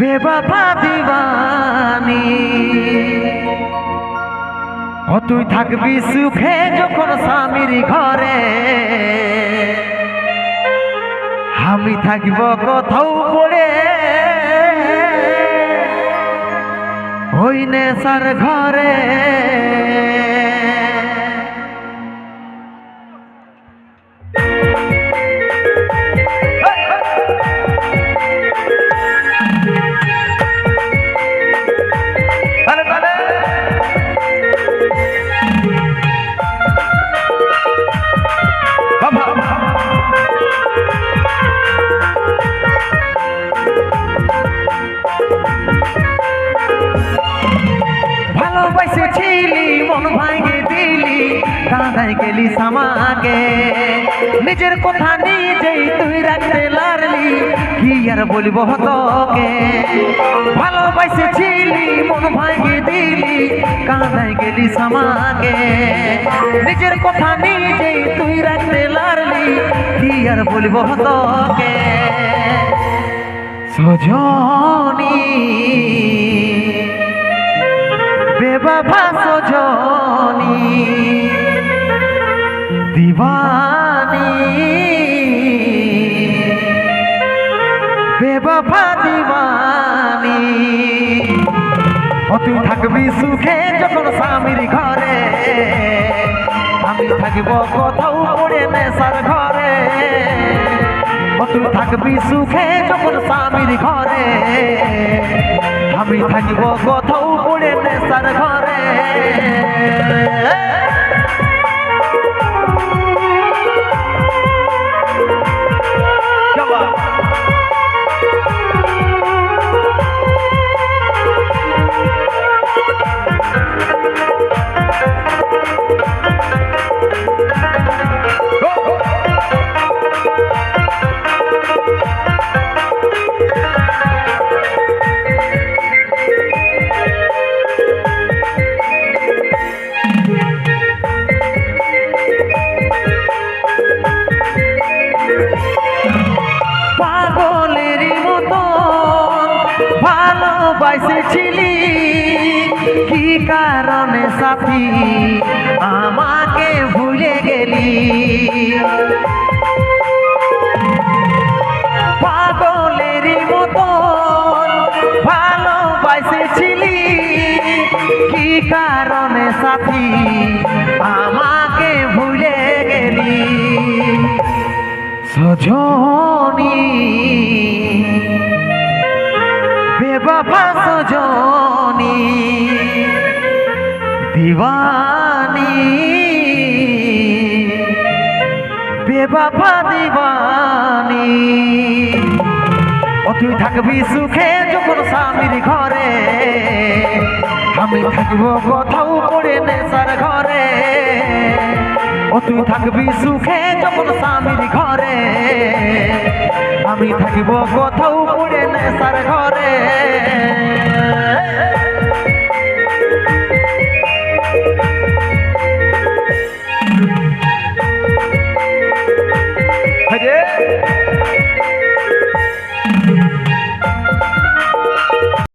বেবাফা দিবানি। ও, তুই থাকবি সুখে যখন স্বামীর ঘরে। আমি থাকিব কোথাও পড়ে। ওই নেশার ঘরে। ভালোবাসেছিলি মন ভাঙে দিলি, কাঁদাই গেলি সামাকে নিজের কথা নিজেই তুই রাখতে লারলি কি আর বলব তোকে? ভালোবাসেছিলি মন ভাঙে দিলি, কাঁদাই গেলি সামাকে নিজের কথা নিজেই তুই রাখতে লারলি কি আর বলব তোকে? সজনী। বেবাবা সজনী দিবানি বেবাবা দিবানি ও তুই থাকবি সুখে যখন স্বামীর ঘরে। আমি থাকব কোথাও পড়ে নেশার ঘরে। ও তুই থাকবি সুখে যখন স্বামীর ঘরে। আমি থাকব কোথাও পড়ে নেশার ঘরে। ভালোবাসেছিলি? কি কারণে সাথী? আমাকে ভুলে গেলি। পাগলের মতো ভালোবাসেছিলি? কি কারণে সাথী? আমাকে ভুলে গেলি। সজনী বেবাবা সজনী দিবানি বেবাবা দিবানি ও তুই থাকবি সুখে যখন স্বামীর ঘরে। আমি থাকব কোথাও পড়ে নেশার ঘরে। ও তুই থাকবি সুখে যখন স্বামীর ঘরে। আমি থাকব কোথাও